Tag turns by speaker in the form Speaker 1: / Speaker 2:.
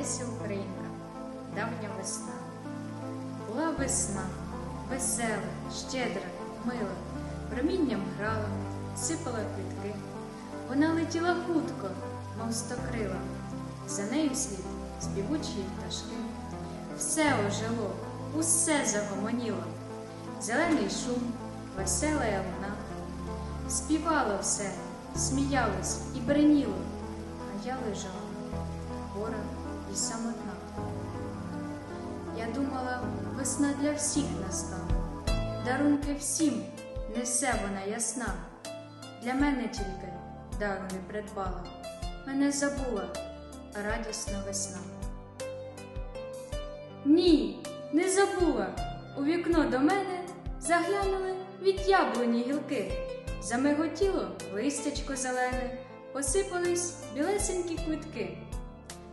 Speaker 1: Леся Українка, давня весна. Була весна, весела, щедра, мила, промінням грала, сипала квітки. Вона летіла хутко, мов стокрила, за нею слід співучі пташки. Все ожило, усе загомоніло, зелений шум, весела вона. Співало все, сміялось і бреніло, а я лежала, хвора і самотна. Я думала, весна для всіх настала, дарунки всім несе вона ясна. Для мене тільки дару не придбала, мене забула, радісна весна. Ні, не забула. У вікно до мене заглянули від яблуні гілки. Замиготіло листячко зелене, посипались білесенькі квитки.